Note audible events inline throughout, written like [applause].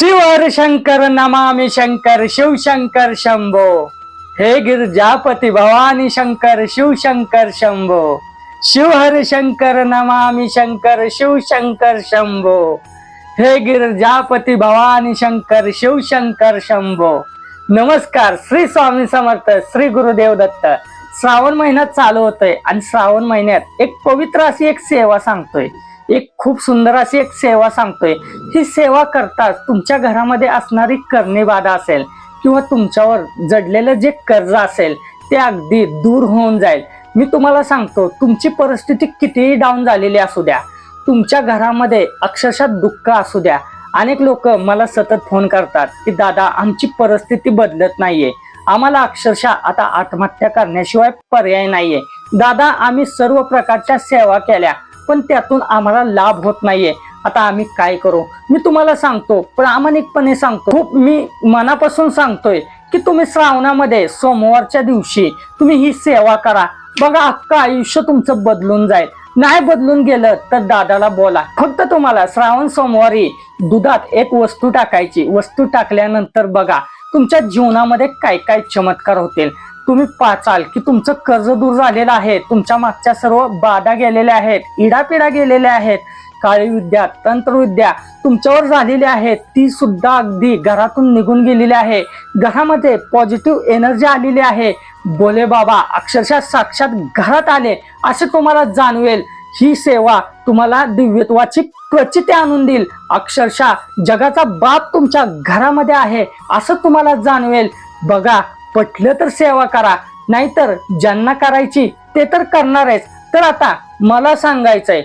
शिवर शंकर नमामि शंकर शिव शंकर शंभो. हे गिरजापती भवानी शंकर शिव शंकर शंभो. शिवहर शंकर नमामि शंकर शिव शंकर शंभो. हे गिरजापती भवानी शंकर शिव शंकर शंभो. नमस्कार श्री स्वामी समर्थ श्री गुरुदेव दत्त. श्रावण महिन्यात चालू होतोय आणि श्रावण महिन्यात एक पवित्र अशी एक सेवा सांगतोय. एक खूप सुंदर अशी एक सेवा सांगतोय. ही सेवा करताच तुमच्या घरामध्ये असणारी करणी बाधा असेल किंवा तुमच्यावर जडलेलं जे कर्ज असेल ते अगदी दूर होऊन जाईल. मी तुम्हाला सांगतो तुमची परिस्थिती कितीही डाऊन झालेली असू द्या तुमच्या घरामध्ये अक्षरशः दुःख असू द्या. अनेक लोक मला सतत फोन करतात की दादा आमची परिस्थिती बदलत नाहीये. आम्हाला अक्षरशः आता आत्महत्या करण्याशिवाय पर्याय नाहीये. दादा आम्ही सर्व प्रकारच्या सेवा केल्या. पण त्यातून आम्हाला लाभ होत नाहीये. आता आम्ही काय करू? मी तुम्हाला सांगतो प्रामाणिकपणे सांगतो. खूप मी मनापासून सांगतोय की तुम्ही श्रावणामध्ये सोमवारच्या दिवशी तुम्ही ही सेवा करा. बघा अख्खं आयुष्य तुमचं बदलून जाईल. नाही बदलून गेलं तर दादाला बोला. फक्त तुम्हाला श्रावण सोमवारी दुधात एक वस्तू टाकायची. वस्तू टाकल्यानंतर बघा तुमच्या जीवनामध्ये काय काय चमत्कार होतील. तुम्ही पाचाल की तुमचं कर्ज दूर झालेलं आहे. तुमच्या मागच्या सर्व बाधा गेलेल्या आहेत इडापिडा गेलेल्या आहेत. काळी विद्या तंत्रविद्या तुमच्यावर झालेली आहे ती सुद्धा अगदी घरातून निघून गेलेली आहे. घरामध्ये पॉझिटिव्ह एनर्जी आलेली आहे. बोले बाबा अक्षरशः साक्षात घरात आले असे तुम्हाला जाणवेल. ही सेवा तुम्हाला दिव्यत्वाची प्रचिती आणून देईल. अक्षरशः जगाचा बाप तुमच्या घरामध्ये आहे असं तुम्हाला जाणवेल. बघा पटलं तर सेवा करा नाहीतर ज्यांना करायची ते तर करणार आहेच तर आता मला सांगायचंय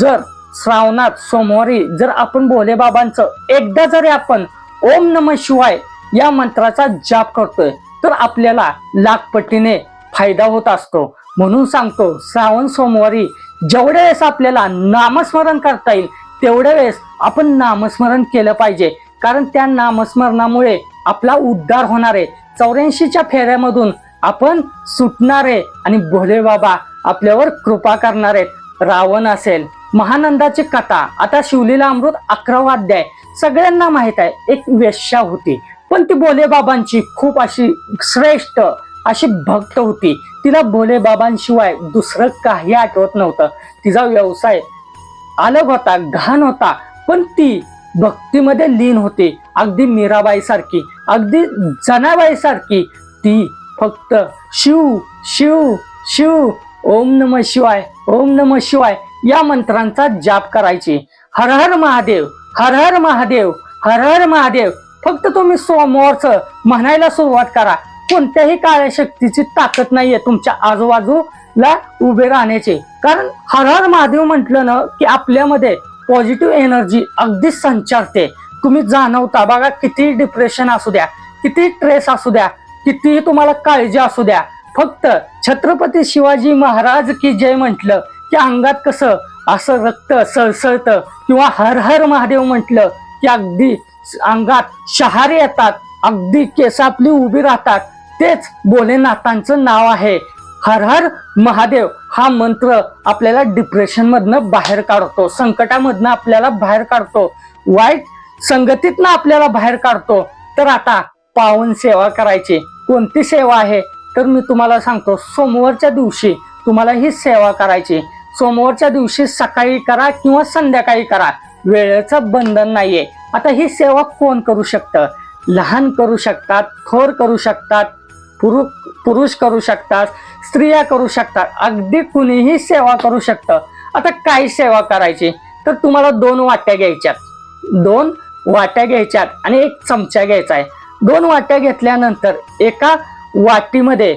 जर श्रावणात सोमवारी जर आपण भोले बाबांचं एकदा जरी आपण ओम नम शिवाय या मंत्राचा जाप करतोय तर आपल्याला लाखपटीने फायदा होत असतो. म्हणून सांगतो श्रावण सोमवारी जेवढ्या वेळेस आपल्याला नामस्मरण करता येईल तेवढ्या वेळेस आपण नामस्मरण केलं पाहिजे. कारण त्या नामस्मरणामुळे आपला उद्धार होणार आहे चौऱ्याऐंशीच्या फेऱ्यामधून आपण सुटणारे आणि भोले बाबा आपल्यावर कृपा करणार आहेत रावण असेल. महानंदाची कथा. आता शिवलीला अमृत अकरावा अध्याय. सगळ्यांना माहीत आहे एक वेश्या होती. पण ती भोले बाबांची खूप अशी श्रेष्ठ अशी भक्त होती. तिला भोले बाबांशिवाय दुसरं काही आठवत नव्हतं. तिचा व्यवसाय अलग होता घाण होता. पण ती भक्तीमध्ये लीन होते. अगदी मीराबाई सारखी अगदी जनाबाई सारखी ती फक्त शिव शिव शिव ओम नम शिवाय ओम नम शिवाय या मंत्रांचा जाप करायची. हर हर महादेव हर हर महादेव हर हर महादेव फक्त तुम्ही सोमवारचं म्हणायला सुरुवात करा. कोणत्याही काळ्या शक्तीची ताकद नाहीये तुमच्या आजूबाजूला उभे राहण्याची. कारण हर हर महादेव म्हटलं ना की आपल्यामध्ये पॉझिटिव्ह एनर्जी अगदी संचारते. तुम्ही जाणवता बघा किती डिप्रेशन असू द्या किती ट्रेस असू द्या कितीही तुम्हाला काळजी असू द्या फक्त छत्रपती शिवाजी महाराज की जय म्हटलं की अंगात कसं असं रक्त सळसळतं किंवा हर हर महादेव म्हटलं की अगदी अंगात शहारे येतात अगदी केस आपली उभी राहतात तेच भोलेनाथांचं नाव आहे. हर हर महादेव हा मंत्र आपल्याला डिप्रेशन मधनं बाहेर काढतो. संकटामधनं आपल्याला बाहेर काढतो. वाईट संगतीतनं आपल्याला बाहेर काढतो. तर आता पावन सेवा करायची. कोणती सेवा आहे? तर मी तुम्हाला सांगतो सोमवारच्या दिवशी तुम्हाला ही सेवा करायची. सोमवारच्या दिवशी सकाळी करा किंवा संध्याकाळी करा. वेळेचं बंधन नाहीये. आता ही सेवा कोण करू शकतं? लहान करू शकतात थोर करू शकतात पुरुष पुरुष करू शकतात स्त्रिया करू शकतात अगदी कुणीही सेवा करू शकतं. आता काय सेवा करायची? तर तुम्हाला दोन वाट्या घ्यायच्यात. दोन वाट्या घ्यायच्यात आणि एक चमचा घ्यायचा आहे. दोन वाट्या घेतल्यानंतर एका वाटीमध्ये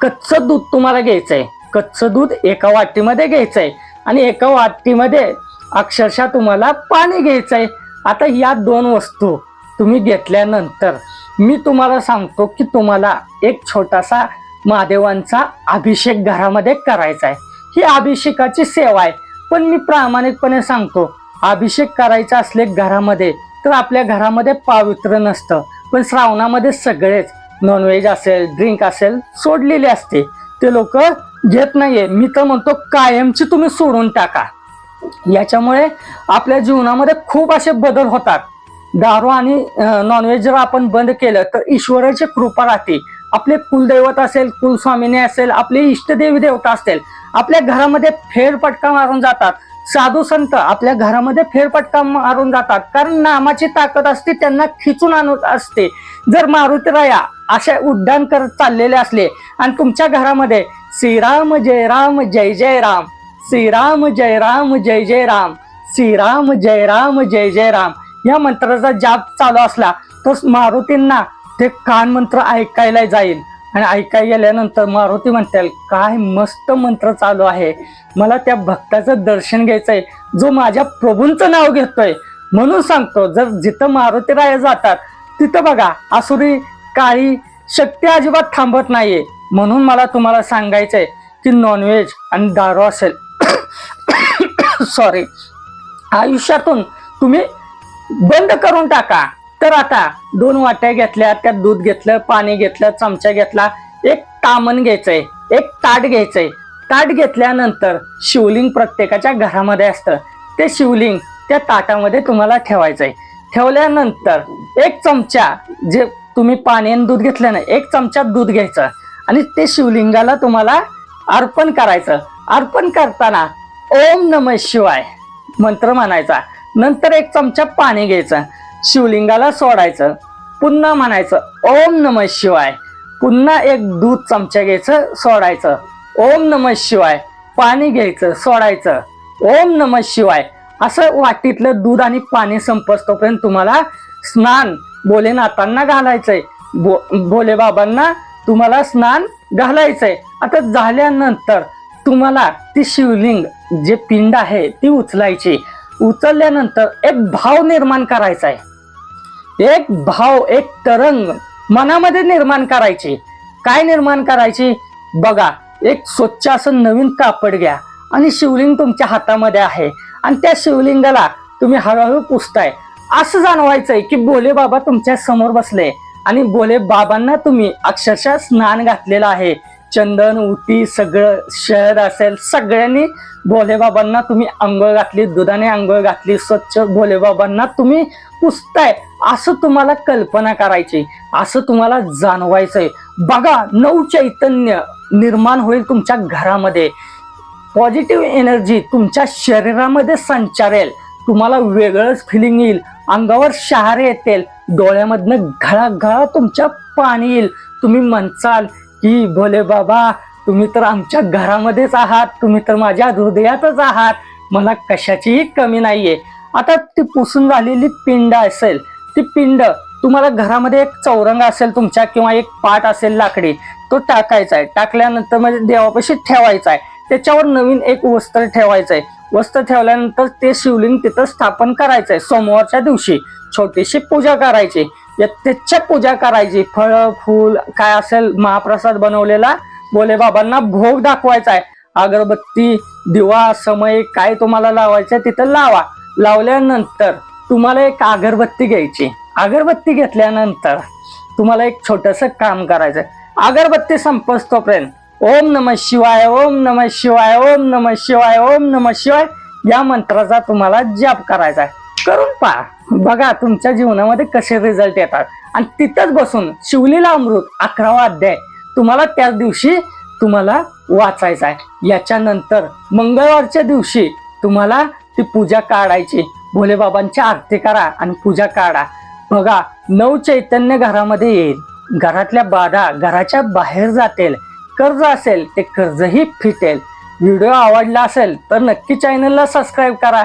कच्चं दूध तुम्हाला घ्यायचं आहे. कच्चं दूध एका वाटीमध्ये घ्यायचं आहे आणि एका वाटीमध्ये अक्षरशः तुम्हाला पाणी घ्यायचं आहे. आता या दोन वस्तू तुम्ही घेतल्यानंतर मी तुम्हाला सांगतो की तुम्हाला एक छोटासा महादेवांचा अभिषेक घरामध्ये करायचा आहे. ही अभिषेकाची सेवा आहे. पण मी प्रामाणिकपणे सांगतो अभिषेक करायचा असले घरामध्ये तर आपल्या घरामध्ये पावित्र्य नसतं. पण श्रावणामध्ये सगळेच नॉनव्हेज असेल ड्रिंक असेल सोडलेले असते. ते लोक घेत नाहीये. मी तर म्हणतो कायमची तुम्ही सोडून टाका. याच्यामुळे आपल्या जीवनामध्ये खूप असे बदल होतात. दारू आणि नॉनव्हेज जर आपण बंद केलं तर ईश्वराची कृपा राहते. आपले कुलदैवत असेल कुलस्वामिनी असेल आपले इष्टदेवी देवता असेल आपल्या घरामध्ये फेरपटका मारून जातात. साधू संत आपल्या घरामध्ये फेरपटका मारून जातात. कारण नामाची ताकद असते त्यांना खिचून आणत असते. जर मारुतीराया अशा उड्डाण करत चाललेले असले आणि तुमच्या घरामध्ये श्रीराम जय राम जय जय राम श्रीराम जय राम जय जय राम श्रीराम जय राम जय जय राम या मंत्राचा जाप चालू असला तर मारुतींना ते कान मंत्र ऐकायला जाईल. आणि ऐकाय गेल्यानंतर मारुती म्हणतील काय मस्त मंत्र चालू आहे. मला त्या भक्ताचं दर्शन घ्यायचंय. जो माझ्या प्रभूंचं नाव घेतोय. म्हणून सांगतो जर जिथं मारुती राय जातात तिथं बघा आसुरी काळी शक्ती अजिबात थांबत नाहीये. म्हणून मला तुम्हाला सांगायचंय की नॉनव्हेज आणि दारू असेल. [coughs] सॉरी आयुष्यातून तुम्ही बंद करून टाका. तर आता दोन वाट्या घेतल्या त्यात दूध घेतलं पाणी घेतलं चमचा घेतला एक तामण घ्यायचंय एक ताट घ्यायचंय. ताट घेतल्यानंतर शिवलिंग प्रत्येकाच्या घरामध्ये असतं. ते शिवलिंग त्या ताटामध्ये तुम्हाला ठेवायचंय. ठेवल्यानंतर एक चमचा जे तुम्ही पाणी आणि दूध घेतलं ना एक चमचा दूध घ्यायचं आणि ते शिवलिंगाला तुम्हाला अर्पण करायचं. अर्पण करताना ओम नम शिवाय मंत्र म्हणायचा. नंतर एक चमचा पाणी घ्यायचं. शिवलिंगाला सोडायचं. पुन्हा म्हणायचं ओम नम शिवाय. पुन्हा एक दूध चमचा घ्यायचं सोडायचं. ओम नम शिवाय. पाणी घ्यायचं सोडायचं. ओम नम शिवाय. असं वाटीतलं दूध आणि पाणी संपस्तोपर्यंत तुम्हाला स्नान भोलेनाथांना घालायचंय. बो भोले बाबांना तुम्हाला स्नान घालायचंय. आता झाल्यानंतर तुम्हाला ती शिवलिंग जे पिंड आहे ती उचलायची. उचलल्यानंतर एक भाव निर्माण करायचा आहे एक भाव एक तरंग मनामध्ये निर्माण करायची. काय निर्माण करायची? बघा एक स्वच्छ असं नवीन कापड घ्या आणि शिवलिंग तुमच्या हातामध्ये आहे आणि त्या शिवलिंगाला तुम्ही हळूहळू पुसताय. असं जाणवायचंय की भोले बाबा तुमच्यासमोर बसले आणि भोले बाबांना तुम्ही अक्षरशः स्नान घातलेलं आहे. चंदन उटी सगळं शहर असेल सगळ्यांनी भोलेबाबांना तुम्ही आंघोळ घातली दुधाने आंघोळ घातली स्वच्छ भोलेबाबांना तुम्ही पुसताय असं तुम्हाला कल्पना करायची असं तुम्हाला जाणवायचंय. बघा नऊ चैतन्य निर्माण होईल तुमच्या घरामध्ये. पॉझिटिव्ह एनर्जी तुमच्या शरीरामध्ये संचारेल. तुम्हाला वेगळंच फिलिंग येईल. अंगावर शहारे येतील. डोळ्यामधनं घळा तुमच्या पाणी येईल. तुम्ही म्हणचाल की भोले बाबा तुम्ही तर आमच्या घरामध्येच आहात. तुम्ही तर माझ्या हृदयातच आहात. मला कशाचीही कमी नाहीये. आता ती पुसून झालेली पिंड असेल ती पिंड तुम्हाला घरामध्ये एक चौरंग असेल तुमच्या किंवा एक पाट असेल लाकडी तो टाकायचा आहे. टाकल्यानंतर म्हणजे देवापाशी ठेवायचा आहे. त्याच्यावर नवीन एक वस्त्र ठेवायचं आहे. वस्त्र ठेवल्यानंतर ते शिवलिंग तिथं स्थापन करायचंय सोमवारच्या दिवशी छोटीशी पूजा करायची. यथेच्छ पूजा करायची. फळ फूल काय असेल महाप्रसाद बनवलेला बोले बाबांना भोग दाखवायचा आहे. अगरबत्ती दिवा समय काय तुम्हाला लावायचं तिथं लावा. लावल्यानंतर तुम्हाला एक अगरबत्ती घ्यायची. अगरबत्ती घेतल्यानंतर तुम्हाला एक छोटस काम करायचं अगरबत्ती संपस तोपर्यंत ओम नम शिवाय ओम नम शिवाय ओम नम शिवाय ओम नम शिवाय या मंत्राचा तुम्हाला जाप करायचा आहे. करून पहा. बघा तुमच्या जीवनामध्ये कसे रिझल्ट येतात. आणि तिथंच बसून शिवलीला अमृत अकरावा अध्याय तुम्हाला त्याच दिवशी तुम्हाला वाचायचा आहे. याच्यानंतर मंगळवारच्या दिवशी तुम्हाला ती पूजा काढायची. भोलेबाबांची आरती करा आणि पूजा काढा. बघा नऊ चैतन्य घरामध्ये येईल. घरातल्या बाधा घराच्या बाहेर जातील. कर्ज असेल ते कर्जही फिटेल. व्हिडिओ आवडला असेल तर नक्की चॅनलला सबस्क्राईब करा.